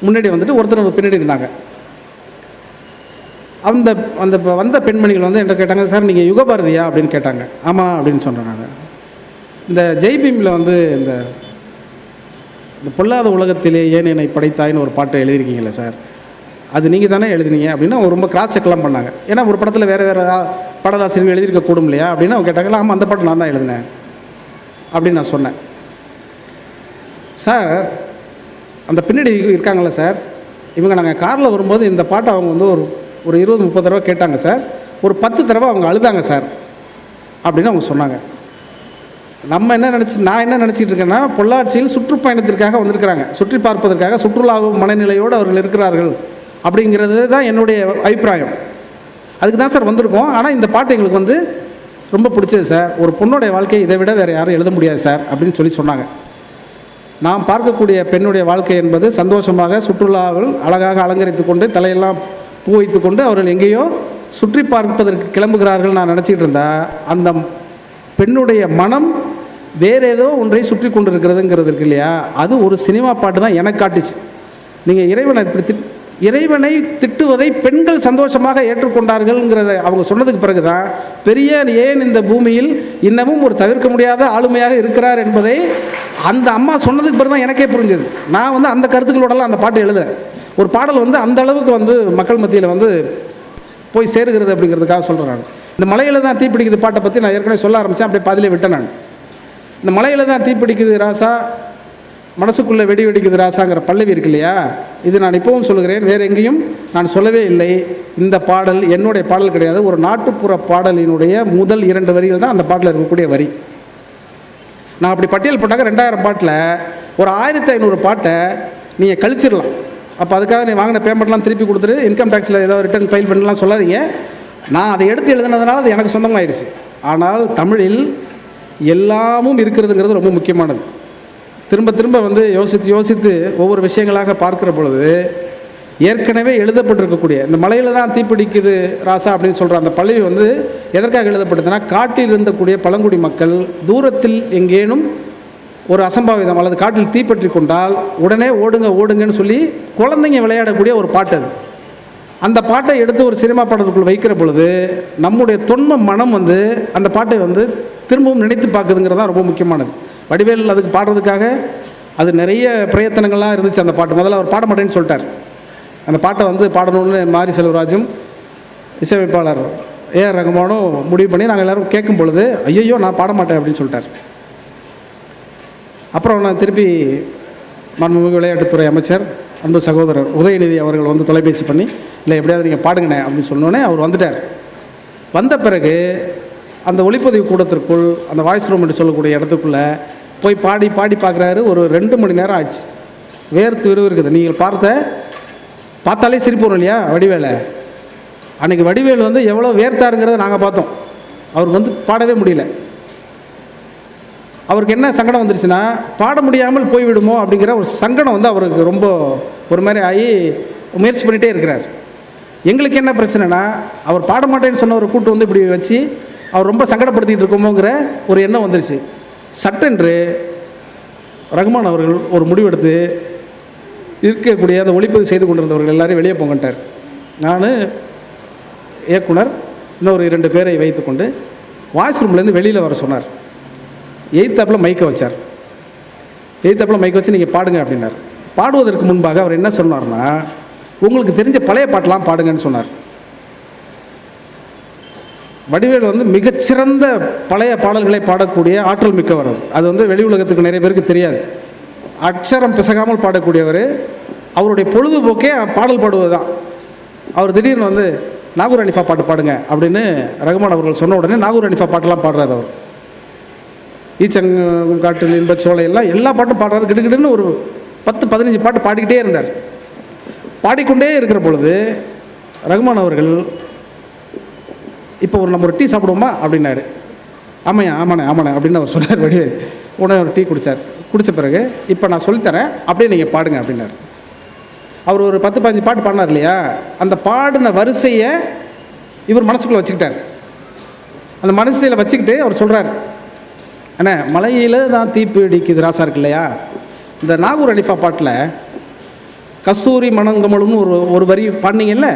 முன்னாடி வந்துட்டு ஒருத்தர் பின்னாடி இருந்தாங்க. அந்த அந்த ப- வந்த பெண்மணிகள் வந்து என்கிட்ட கேட்டாங்க சார் நீங்கள் யுகபாரதியா? அப்படின்னு கேட்டாங்க. ஆமாம் அப்படின்னு சொன்னேன் நான். இந்த ஜெய்பீமில் வந்து இந்த இந்த பொல்லாத உலகத்திலே ஏன் என்னை படைத்தாயின்னு ஒரு பாட்டை எழுதியிருக்கீங்களே சார்? அது நீங்கள் தானே எழுதினீங்க அப்படின்னா அவங்க ரொம்ப கிராஸ் செக்லாம் பண்ணாங்க. ஏன்னா ஒரு படத்தில் வேறு வேறு பாடலாசிரியர்கள் எழுதியிருக்க கூடும் இல்லையா? அப்படின்னு அவங்க கேட்டாங்க ஆமாம் அந்த பாட்டு நான் தான் எழுதினேன். அப்படின்னு நான் சொன்னேன். சார் அந்த பின்னாடி இருக்காங்களே சார் இவங்க நாங்கள் காரில் வரும்போது இந்த பாட்டை அவங்க வந்து ஒரு ஒரு இருபது முப்பது தடவை கேட்டாங்க சார். ஒரு பத்து தடவை அவங்க அழுதாங்க சார் அப்படின்னு அவங்க சொன்னாங்க. நம்ம என்ன நினச்சி நான் என்ன நினச்சிட்டு இருக்கேன்னா பொள்ளாச்சியில் சுற்றுப்பயணத்திற்காக வந்திருக்கிறாங்க. சுற்றி பார்ப்பதற்காக சுற்றுலா மனநிலையோடு அவர்கள் இருக்கிறார்கள். அப்படிங்கிறது தான் என்னுடைய அபிப்பிராயம். அதுக்கு தான் சார் வந்திருக்கோம். ஆனால் இந்த பாட்டு எங்களுக்கு வந்து ரொம்ப பிடிச்சது சார். ஒரு பொண்ணுடைய வாழ்க்கையை இதை விட வேறு யாரும் எழுத முடியாது சார் அப்படின்னு சொல்லி சொன்னாங்க. நாம் பார்க்கக்கூடிய பெண்ணுடைய வாழ்க்கை என்பது சந்தோஷமாக சுற்றுலாவில் அழகாக அலங்கரித்து கொண்டு தலையெல்லாம் பூ வைத்து கொண்டு அவர்கள் எங்கேயோ சுற்றி பார்ப்பதற்கு கிளம்புகிறார்கள் நான் நினச்சிட்டு இருந்தா அந்த பெண்ணுடைய மனம் வேறு ஏதோ ஒன்றை சுற்றி கொண்டு இருக்கிறதுங்கிறது இருக்கு இல்லையா? அது ஒரு சினிமா பாட்டு தான் எனக்கு காட்டுச்சு. நீங்கள் இறைவனை இப்படி இறைவனை திட்டுவதை பெண்கள் சந்தோஷமாக ஏற்றுக்கொண்டார்கள்ங்கிறத அவங்க சொன்னதுக்கு பிறகு தான் பெரியார் ஏன் இந்த பூமியில் இன்னமும் ஒரு தவிர்க்க முடியாத ஆளுமையாக இருக்கிறார் என்பதை அந்த அம்மா சொன்னதுக்கு பிறகு தான் எனக்கே புரிஞ்சது. நான் வந்து அந்த கருத்துக்களோடலாம் அந்த பாட்டு எழுதுகிறேன் ஒரு பாடல் வந்து அந்த அளவுக்கு வந்து மக்கள் மத்தியில் வந்து போய் சேருகிறது அப்படிங்கிறதுக்காக சொல்கிறேன் நான். இந்த மலையில் தான் தீப்பிடிக்குது பாட்டை பற்றி நான் ஏற்கனவே சொல்ல ஆரம்பித்தேன் அப்படியே பாதிலே விட்டேன் நான். இந்த மலையில் தான் தீப்பிடிக்குது ராசா மனசுக்குள்ளே வெடி வெடிக்குது ராசாங்கிற பல்லவி இருக்கு இல்லையா இது நான் இப்போவும் சொல்லுகிறேன் வேறு எங்கேயும் நான் சொல்லவே இல்லை. இந்த பாடல் என்னுடைய பாடல் கிடையாது. ஒரு நாட்டுப்புற பாடலினுடைய முதல் இரண்டு வரிகள் தான் அந்த பாட்டில் இருக்கக்கூடிய வரி. நான் அப்படி பட்டியல் போட்டாக்க ரெண்டாயிரம் பாட்டில் ஒரு ஆயிரத்தி ஐநூறு பாட்டை நீங்கள் கழிச்சிடலாம். அப்போ அதுக்காக நீ வாங்கின பேமெண்ட்லாம் திருப்பி கொடுத்துட்டு இன்கம் டேக்ஸில் ஏதாவது ரிட்டர்ன் ஃபைல் பண்ணலாம் சொல்லாதீங்க. நான் அதை எடுத்து எழுதினதுனால அது எனக்கு சொந்தமாயிடுச்சு. ஆனால் தமிழில் எல்லாமும் இருக்கிறதுங்கிறது ரொம்ப முக்கியமானது. திரும்ப திரும்ப வந்து யோசித்து யோசித்து ஒவ்வொரு விஷயங்களாக பார்க்கிற பொழுது ஏற்கனவே எழுதப்பட்டிருக்கக்கூடிய இந்த மலையில் தான் தீப்பிடிக்குது ராசா அப்படின்னு சொல்கிற அந்த பள்ளி வந்து எதற்காக எழுதப்பட்டதுன்னா காட்டில் இருந்தக்கூடிய பழங்குடி மக்கள் தூரத்தில் எங்கேனும் ஒரு அசம்பாவிதம் அல்லது காட்டில் தீப்பற்றி கொண்டால் உடனே ஓடுங்க ஓடுங்கன்னு சொல்லி குழந்தைங்க விளையாடக்கூடிய ஒரு பாட்டு அது. அந்த பாட்டை எடுத்து ஒரு சினிமா பாடத்துக்குள் வைக்கிற பொழுது நம்முடைய தொன்ம மனம் வந்து அந்த பாட்டை வந்து திரும்பவும் நினைத்து பார்க்குதுங்கிறது தான் ரொம்ப முக்கியமானது. வடிவேல் அதுக்கு பாடுறதுக்காக அது நிறைய பிரயத்தனங்கள்லாம் இருந்துச்சு அந்த பாட்டு. முதல்ல அவர் பாட மாட்டேன்னு சொல்லிட்டார். அந்த பாட்டை வந்து பாடணும்னு மாரி செல்வராஜும் இசையமைப்பாளர் ஏஆர் ரகுமானும் முடிவு பண்ணி நாங்கள் எல்லாரும் கேட்கும் பொழுது ஐயோ நான் பாட மாட்டேன் அப்படின்னு சொல்லிட்டார். அப்புறம் நான் திருப்பி மன்முக விளையாட்டுத்துறை அமைச்சர் அன்பு சகோதரர் உதயநிதி அவர்கள் வந்து தொலைபேசி பண்ணி இல்லை எப்படியாவது நீங்கள் பாடுங்கண்ணே அப்படின்னு சொன்னோன்னே அவர் வந்துட்டார். வந்த பிறகு அந்த ஒளிப்பதிவு கூடத்திற்குள் அந்த வாய்ஸ் ரூம் என்று சொல்லக்கூடிய இடத்துக்குள்ளே போய் பாடி பாடி பார்க்குறாரு. ஒரு ரெண்டு மணி நேரம் ஆச்சு. வேர்த்து விறுவு இருக்குது நீங்கள் பார்த்த பார்த்தாலே சிரிப்பு வரும் இல்லையா? வடிவேலை. அன்றைக்கி வடிவேல் வந்து எவ்வளோ வேர்த்தாருங்கிறத நாங்கள் பார்த்தோம். அவருக்கு வந்து பாடவே முடியல. அவருக்கு என்ன சங்கடம் வந்துருச்சுன்னா பாட முடியாமல் போய்விடுமோ அப்படிங்கிற ஒரு சங்கடம் வந்து அவருக்கு ரொம்ப ஒரு மாதிரி ஆகி முயற்சி பண்ணிகிட்டே இருக்கிறார். எங்களுக்கு என்ன பிரச்சனைனா அவர் பாட மாட்டேன்னு சொன்ன ஒரு கூட்டு வந்து இப்படி வச்சு அவர் ரொம்ப சங்கடப்படுத்திகிட்டு இருக்கோமோங்கிற ஒரு எண்ணம் வந்துருச்சு. சட்டென்று ரகுமான் அவர்கள் ஒரு முடிவெடுத்து இருக்கக்கூடிய அந்த ஒளிப்பதிவு செய்து கொண்டிருந்தவர்கள் எல்லாரையும் வெளியே போங்கன்ட்டார் நான் இயக்குனர் இன்னொரு இரண்டு பேரை வைத்துக்கொண்டு வாஷ் ரூம்லேருந்து வெளியில் வர சொன்னார். எய்த்தாப்பில் மைக்கை வச்சார். எய்த்தாப்பில் மைக்கை வச்சு நீங்கள் பாடுங்க அப்படின்னார். பாடுவதற்கு முன்பாக அவர் என்ன சொன்னார்னா உங்களுக்கு தெரிஞ்ச பழைய பாட்டெலாம் பாடுங்கன்னு சொன்னார். வடிவேல் வந்து மிகச்சிறந்த பழைய பாடல்களை பாடக்கூடிய ஆற்றல் மிக்கவர். அது வந்து வெளி உலகத்துக்கு நிறைய பேருக்கு தெரியாது. அக்ஷரம் பிசகாமல் பாடக்கூடியவர். அவருடைய பொழுதுபோக்கே பாடல் பாடுவது தான் அவர் திடீர்னு வந்து நாகூர் அனிஃபா பாட்டு பாடுங்க அப்படின்னு ரகுமான் அவர்கள் சொன்ன உடனே நாகூர் அனிஃபா பாட்டெல்லாம் பாடுறாரு அவர். ஈச்சங்காட்டில் இன்ப சோலை எல்லாம் எல்லா பாட்டும் பாடுறாரு. கிடுகிடுன்னு ஒரு பத்து பதினஞ்சு பாட்டு பாடிக்கிட்டே இருந்தார். பாடிக்கொண்டே இருக்கிற பொழுது ரகுமான் அவர்கள் இப்போ ஒரு நம்ம ஒரு டீ சாப்பிடுவோமா? அப்படின்னாரு. ஆமாண்ணே ஆமாண்ணே ஆமாண்ணே அப்படின்னு அவர் சொன்னார் வடிவேல் உடனே ஒரு டீ குடித்தார் குடித்த பிறகு இப்போ நான் சொல்லித்தரேன் அப்படியே நீங்கள் பாடுங்க அப்படின்னாரு. அவர் ஒரு பத்து பதினஞ்சு பாட்டு பாடினார் இல்லையா? அந்த பாடின வரிசையை இவர் மனசுக்குள்ளே வச்சுக்கிட்டார். அந்த மனசில் வச்சுக்கிட்டு அவர் சொல்கிறார் அண்ணே மலையில் தான் தீப்பிடிக்குது ராசா இருக்கு இல்லையா? இந்த நாகூர் அலிஃபா பாட்டில் கஸ்தூரி மணங்கமலும்னு ஒரு ஒரு வரி பாடினீங்கல்ல?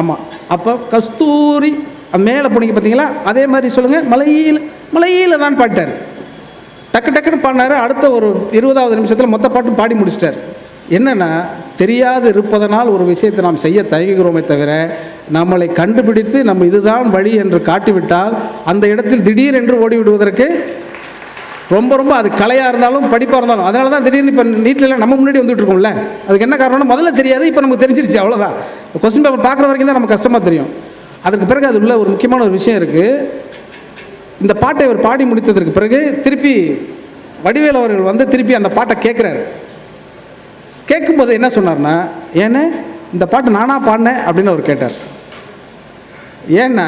ஆமாம் அப்போ கஸ்தூரி மேலே போனீங்க பார்த்தீங்களா அதே மாதிரி சொல்லுங்கள் மலையில் மலையில் தான் பாடிட்டார் டக்கு டக்குன்னு பாடினாரு. அடுத்த ஒரு இருபதாவது நிமிஷத்தில் மொத்த பாட்டும் பாடி முடிச்சிட்டார். என்னென்னா தெரியாது இருப்பதனால் ஒரு விஷயத்தை நாம் செய்ய தயங்குகிறோமே தவிர நம்மளை கண்டுபிடித்து நம்ம இதுதான் வழி என்று காட்டிவிட்டால் அந்த இடத்தில் திடீரென்று ஓடி விடுவதற்கு ரொம்ப ரொம்ப அது கலையாக இருந்தாலும் படிப்பாக இருந்தாலும் அதனால தான் திடீர்னு இப்போ நீட்டில் நம்ம முன்னாடி வந்துட்டு இருக்கோம்ல. அதுக்கு என்ன காரணம்னா முதல்ல தெரியாது இப்போ நமக்கு தெரிஞ்சிருச்சு அவ்வளோதான் கொஸ்டின் பேப்பர் பார்க்குற வரைக்கும் தான் நமக்கு கஷ்டமாக தெரியும். அதுக்கு பிறகு அது உள்ள ஒரு முக்கியமான ஒரு விஷயம் இருக்குது இந்த பாட்டை அவர் பாடி முடித்ததற்கு பிறகு திருப்பி வடிவேல் அவர்கள் வந்து திருப்பி அந்த பாட்டை கேட்குறாரு. கேட்கும்போது என்ன சொன்னார்னா ஏன்னு இந்த பாட்டு நானா பாடினேன் அப்படின்னு அவர் கேட்டார். ஏன்னா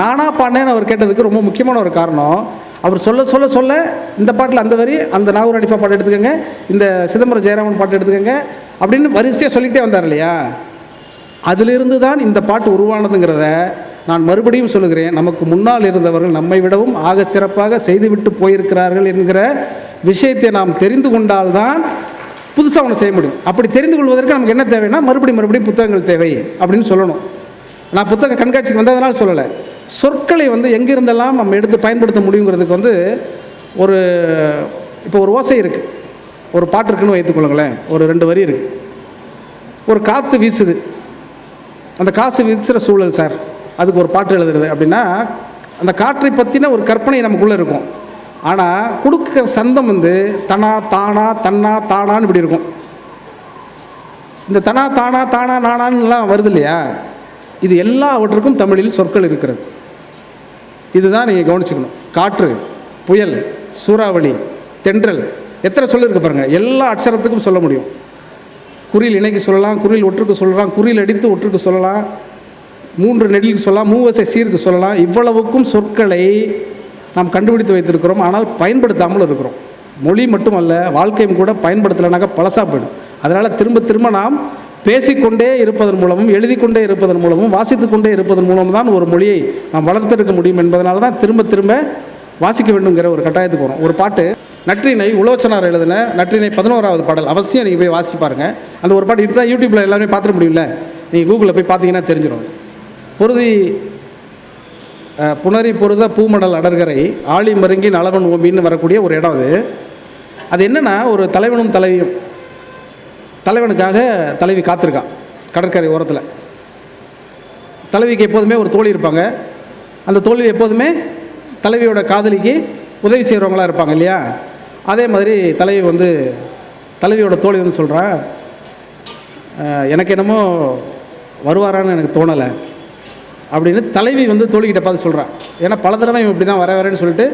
நானா பாடினேன்னு அவர் கேட்டதுக்கு ரொம்ப முக்கியமான ஒரு காரணம். அவர் சொல்ல சொல்ல சொல்ல இந்த பாட்டில் அந்த வரி அந்த நாகூர் அடிஃபா பாட்டு எடுத்துக்கோங்க இந்த சிதம்பரம் ஜெயராமன் பாட்டு எடுத்துக்கோங்க அப்படின்னு வரிசையாக சொல்லிகிட்டே வந்தார் இல்லையா? அதிலிருந்து தான் இந்த பாட்டு உருவானதுங்கிறத நான் மறுபடியும் சொல்லுகிறேன். நமக்கு முன்னால் இருந்தவர்கள் நம்மை விடவும் ஆக சிறப்பாக செய்துவிட்டு போயிருக்கிறார்கள் என்கிற விஷயத்தை நாம் தெரிந்து கொண்டால்தான் புதுசாக ஒன்று செய்ய முடியும். அப்படி தெரிந்து கொள்வதற்கு நமக்கு என்ன தேவைன்னா மறுபடியும் மறுபடியும் புத்தகங்கள் தேவை அப்படின்னு சொல்லணும். நான் புத்தக கண்காட்சிக்கு வந்ததுனால சொல்லலை. சொற்களை வந்து எங்கிருந்தெல்லாம் நம்ம எடுத்து பயன்படுத்த முடியுங்கிறதுக்கு வந்து ஒரு இப்போ ஒரு ஓசை இருக்குது ஒரு பாட்டு இருக்குன்னு வைத்துக்கொள்ளுங்களேன் ஒரு ரெண்டு வரி இருக்குது ஒரு காற்று வீசுது. அந்த காசு வீசுகிற சூழல் சார். அதுக்கு ஒரு பாட்டு எழுதுறது அப்படின்னா அந்த காற்றை பற்றின ஒரு கற்பனை நமக்குள்ளே இருக்கும். ஆனால் கொடுக்குற சந்தம் வந்து தனா தானா தன்னா தானான்னு இப்படி இருக்கும். இந்த தனா தானா தானா நானான்னுலாம் வருது இல்லையா? இது எல்லாவற்றுக்கும் தமிழில் சொற்கள் இருக்கிறது. இதுதான் நீங்கள் கவனிச்சுக்கணும். காற்று புயல் சூறாவளி தென்றல் எத்தனை சொல்லிருக்கு பாருங்க. எல்லா அட்சரத்துக்கும் சொல்ல முடியும். குறியில் இணைக்கு சொல்லலாம் குறியில் ஒற்றுக்கு சொல்லலாம் குறியில் அடித்து ஒற்றுக்கு சொல்லலாம் மூன்று நெடிலுக்கு சொல்லலாம் மூவசை சீருக்கு சொல்லலாம். இவ்வளவுக்கும் சொற்களை நாம் கண்டுபிடித்து வைத்திருக்கிறோம். ஆனால் பயன்படுத்தாமல் இருக்கிறோம். மொழி மட்டுமல்ல வாழ்க்கையும் கூட பயன்படுத்தலைனாக்கா பழசா போயிடும். அதனால் திரும்ப திரும்ப நாம் பேசிக்கொண்டே இருப்பதன் மூலமும் எழுதி கொண்டே இருப்பதன் மூலமும் வாசித்து கொண்டே இருப்பதன் மூலமும் தான் ஒரு மொழியை நாம் வளர்த்தெடுக்க முடியும் என்பதனால தான் திரும்ப திரும்ப வாசிக்க வேண்டுங்கிற ஒரு கட்டாயத்துக்கு வரும். ஒரு பாட்டு. நற்றினை உலோச்சனார் எழுதின நற்றினை பதினோராவது பாடல் அவசியம் நீங்கள் போய் வாசிச்சு பாருங்கள் அந்த ஒரு பாட்டு இப்போ தான் யூடியூப்பில் எல்லாமே பார்த்துட முடியல நீங்கள் கூகுளில் போய் பார்த்தீங்கன்னா தெரிஞ்சிடும் பொருதி புனரி புணரி பொருத பூமடல் அடர்கரை ஆழி மருங்கி நலவன் ஓம்பின்னு வரக்கூடிய ஒரு இடம் அது. அது என்னென்னா ஒரு தலைவனும் தலைவியும் தலைவனுக்காக தலைவி காத்திருக்கான் கடற்கரை ஓரத்தில். தலைவிக்கு எப்போதுமே ஒரு தோழி இருப்பாங்க. அந்த தோழி எப்போதுமே தலைவியோட காதலிக்கு உதவி செய்கிறவங்களா இருப்பாங்க இல்லையா? அதே மாதிரி தலைவி வந்து தலைவியோட தோழி வந்து சொல்கிறான் எனக்கு என்னமோ வருவாரான்னு எனக்கு தோணலை அப்படின்னு தலைவி வந்து தோழிக்கிட்ட பார்த்து சொல்கிறான் ஏன்னா பல தடவை இவன் இப்படி தான் வர வரேன்னு சொல்லிட்டு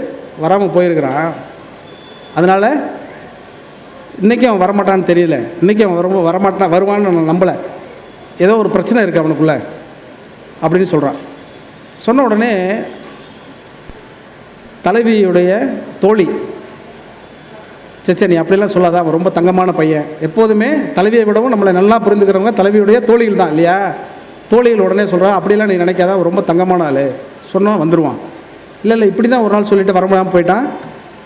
வராமல் போயிருக்கிறான். அதனால் இன்றைக்கி அவன் வரமாட்டான்னு தெரியல. இன்றைக்கி அவன் வர வரமாட்டான் வருவான்னு நான் நம்பலை. ஏதோ ஒரு பிரச்சனை இருக்குது அவனுக்குள்ள அப்படின்னு சொல்கிறான் சொன்ன உடனே தலைவியுடைய தோழி சச்சே நீ அப்படிலாம் சொல்லாதா அவன் ரொம்ப தங்கமான பையன். எப்போதுமே தலைவியை விடவும் நம்மளை நல்லா புரிந்துக்கிறவங்க தலைவியுடைய தோழிகள் தான் இல்லையா? தோழிகள் உடனே சொல்கிறான் அப்படிலாம் நீ நினைக்காத ரொம்ப தங்கமான ஆள். சொன்னால் வந்துடுவான் இல்லை இல்லை இப்படி தான் ஒரு நாள் சொல்லிட்டு வர முடியாமல் போயிட்டான்.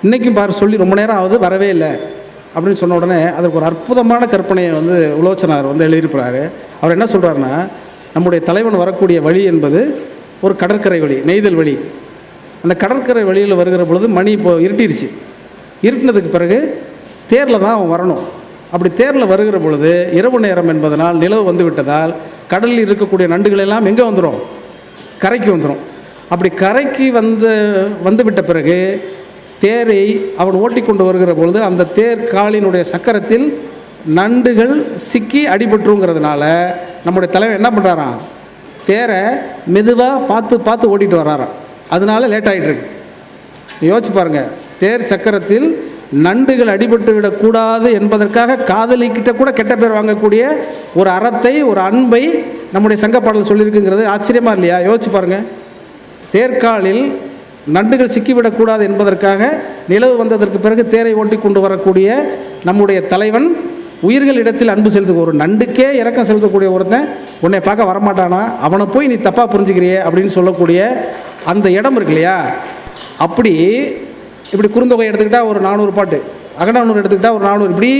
இன்றைக்கும் பாரு சொல்லி ரொம்ப நேரம் ஆகுது வரவே இல்லை. அப்படின்னு சொன்ன உடனே அதற்கு ஒரு அற்புதமான கற்பனையை வந்து உலோச்சனார் வந்து எழுதியிருப்பார் அவர் என்ன சொல்கிறாருன்னா நம்முடைய தலைவன் வரக்கூடிய வழி என்பது ஒரு கடற்கரை வழி நெய்தல் வழி. அந்த கடற்கரை வழியில் வருகிற பொழுது மணி இப்போ இருட்டிருச்சு. இருட்டினதுக்கு பிறகு தேரில் தான் அவன் வரணும். அப்படி தேரில் வருகிற பொழுது இரவு நேரம் என்பதனால் நிலவு வந்து விட்டதால் கடலில் இருக்கக்கூடிய நண்டுகள் எல்லாம் எங்கே வந்துடும் கரைக்கு வந்துடும் அப்படி கரைக்கு வந்து வந்து விட்ட பிறகு தேரை அவன் ஓட்டி கொண்டு வருகிற பொழுது அந்த தேர் காலினுடைய சக்கரத்தில் நண்டுகள் சிக்கி அடிபட்டுருங்கிறதுனால நம்முடைய தலைவர் என்ன பண்ணுறாராம் தேரை மெதுவாக பார்த்து பார்த்து ஓட்டிகிட்டு வராராம் அதனால லேட் ஆகிட்டுருக்கு யோசிச்சு பாருங்கள் தேர் சக்கரத்தில் நண்டுகள் அடிபட்டு விடக்கூடாது என்பதற்காக காதலிக்கிட்ட கூட கெட்ட பேர் வாங்கக்கூடிய ஒரு அறத்தை ஒரு அன்பை நம்முடைய சங்கப்பாடல் சொல்லியிருக்குங்கிறது. ஆச்சரியமா இல்லையா? யோசிச்சு பாருங்கள் தேர்காலில் நண்டுகள் சிக்கிவிடக்கூடாது என்பதற்காக நிலவு வந்ததற்கு பிறகு தேரை ஓட்டி கொண்டு வரக்கூடிய நம்முடைய தலைவன் உயிர்கள் இடத்தில் அன்பு செலுத்து ஒரு நண்டுக்கே இறக்கம் செலுத்தக்கூடிய ஒருத்தன் உன்னை பார்க்க வரமாட்டானா? அவனை போய் நீ தப்பாக புரிஞ்சுக்கிறியே அப்படின்னு சொல்லக்கூடிய அந்த இடம் இருக்கு இல்லையா? அப்படி இப்படி குறுந்தொகை எடுத்துக்கிட்டால் ஒரு நானூறு பாட்டு அகநானூறு எடுத்துக்கிட்டால் ஒரு நானூறு இப்படி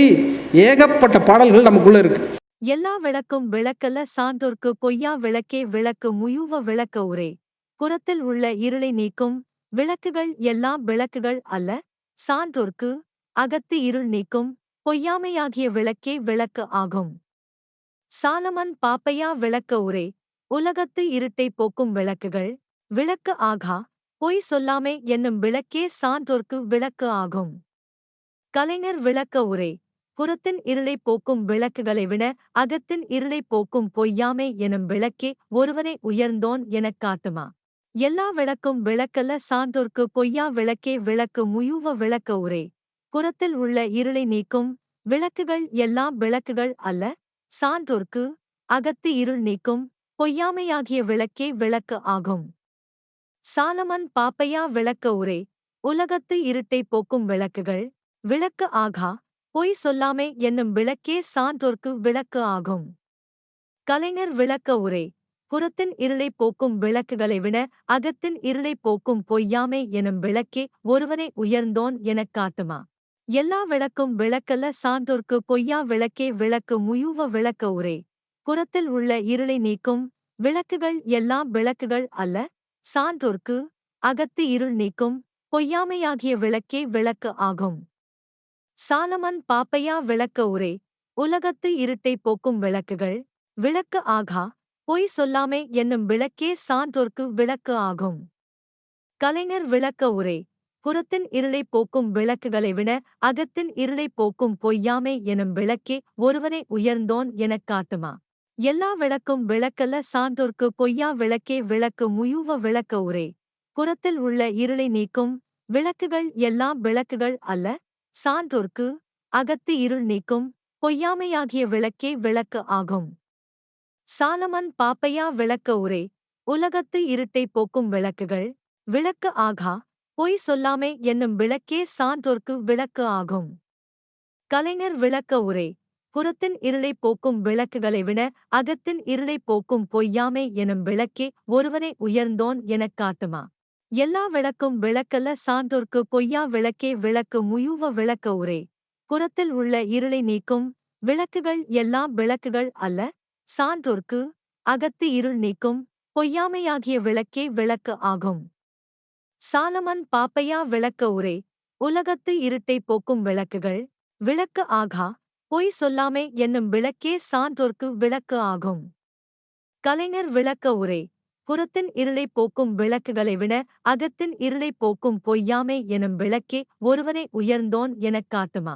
ஏகப்பட்ட பாடல்கள் நமக்குள்ளே இருக்குது எல்லா விளக்கும் விளக்கல்ல சான்றோர்க்கு பொய்யா விளக்கே விளக்கு முயுவ விளக்க உரே. புறத்தில் உள்ள இருளை நீக்கும் விளக்குகள் எல்லாம் விளக்குகள் அல்ல சான்றோர்க்கு அகத்து இருள் நீக்கும் பொய்யாமையாகிய விளக்கே விளக்கு ஆகும். சாலமன் பாப்பையா விளக்க உரே உலகத்து இருட்டை போக்கும் விளக்குகள் விளக்கு ஆகா பொய் சொல்லாமே என்னும் விளக்கே சான்றோர்க்கு விளக்கு ஆகும். கலைஞர் விளக்க உரே. புறத்தின் இருளை போக்கும் விளக்குகளை விட அகத்தின் இருளை போக்கும் பொய்யாமை எனும் விளக்கே ஒருவனை உயர்ந்தோன் எனக் காட்டுமா. எல்லா விளக்கும் விளக்கல்ல சான்றோர்க்கு பொய்யா விளக்கே விளக்கு முயுவ விளக்க உரே. புறத்தில் உள்ள இருளை நீக்கும் விளக்குகள் எல்லாம் விளக்குகள் அல்ல. சான்றோர்க்கு அகத்து இருள் நீக்கும் பொய்யாமையாகிய விளக்கே விளக்கு ஆகும். சாலமன் பாப்பையா விளக்க உரே. உலகத்து இருட்டை போக்கும் விளக்குகள். விளக்கு ஆகா பொய் சொல்லாமே என்னும் விளக்கே சான்றோர்க்கு விளக்கு ஆகும். கலைஞர் விளக்க உரே. புறத்தின் இருளை போக்கும் விளக்குகளை விட அகத்தின் இருளை போக்கும் பொய்யாமை எனும் விளக்கே ஒருவனை உயர்ந்தோன் எனக் காட்டுமா. எல்லா விளக்கும் விளக்கல்ல சான்றோர்க்கு பொய்யா விளக்கே விளக்கு முயுவ விளக்க உரே. புறத்தில் உள்ள இருளை நீக்கும் விளக்குகள் எல்லாம் விளக்குகள் அல்ல. சான்றோர்க்கு அகத்து இருள் நீக்கும் பொய்யாமையாகிய விளக்கே விளக்கு ஆகும். சாலமன் பாப்பையா விளக்க உரே உலகத்து இருட்டை போக்கும் விளக்குகள் விளக்கு ஆகா பொய் சொல்லாமே என்னும் விளக்கே சான்றோர்க்கு விளக்கு ஆகும். கலைஞர் விளக்க உரே புறத்தின் இருளை போக்கும் விளக்குகளை விட அகத்தின் இருளை போக்கும் பொய்யாமை எனும் விளக்கே ஒருவனை உயர்ந்தோன் எனக் காட்டுமா? எல்லா விளக்கும் விளக்கல்ல சான்றோர்க்கு பொய்யா விளக்கே விளக்கு முயுவ விளக்க உரே. புறத்தில் உள்ள இருளை நீக்கும் விளக்குகள் எல்லாம் விளக்குகள் அல்ல. சான்றோர்க்கு அகத்து இருள் நீக்கும் பொய்யாமையாகிய விளக்கே விளக்கு ஆகும். சாலமன் பாப்பையா விளக்க உரே. உலகத்து இருட்டை போக்கும் விளக்குகள் விளக்கு ஆகா. பொய் சொல்லாமே என்னும் விளக்கே சான்றோர்க்கு விளக்கு ஆகும். கலைஞர் விளக்க உரே. புறத்தின் இருளை போக்கும் விளக்குகளை விட அகத்தின் இருளை போக்கும் பொய்யாமை எனும் விளக்கே ஒருவனை உயர்ந்தோன் எனக் காட்டுமா? எல்லா விளக்கும் விளக்கல்ல சான்றோர்க்கு பொய்யா விளக்கே விளக்கு முயூவ விளக்க உரே. புறத்தில் உள்ள இருளை நீக்கும் விளக்குகள் எல்லாம் விளக்குகள் அல்ல சான்றோர்க்கு அகத்து இருள் நீக்கும் பொய்யாமையாகிய விளக்கே விளக்கு ஆகும். சாலமன் பாப்பையா விளக்க உரே. உலகத்து இருட்டை போக்கும் விளக்குகள் விளக்கு ஆகா. பொய் சொல்லாமே என்னும் விளக்கே சான்றோர்க்கு விளக்கு ஆகும். கலைஞர் விளக்க உரே புறத்தின் இருளை போக்கும் விளக்குகளை விட அகத்தின் இருளை போக்கும் பொய்யாமை எனும் விளக்கே ஒருவனை உயர்ந்தோன் எனக் காட்டுமா?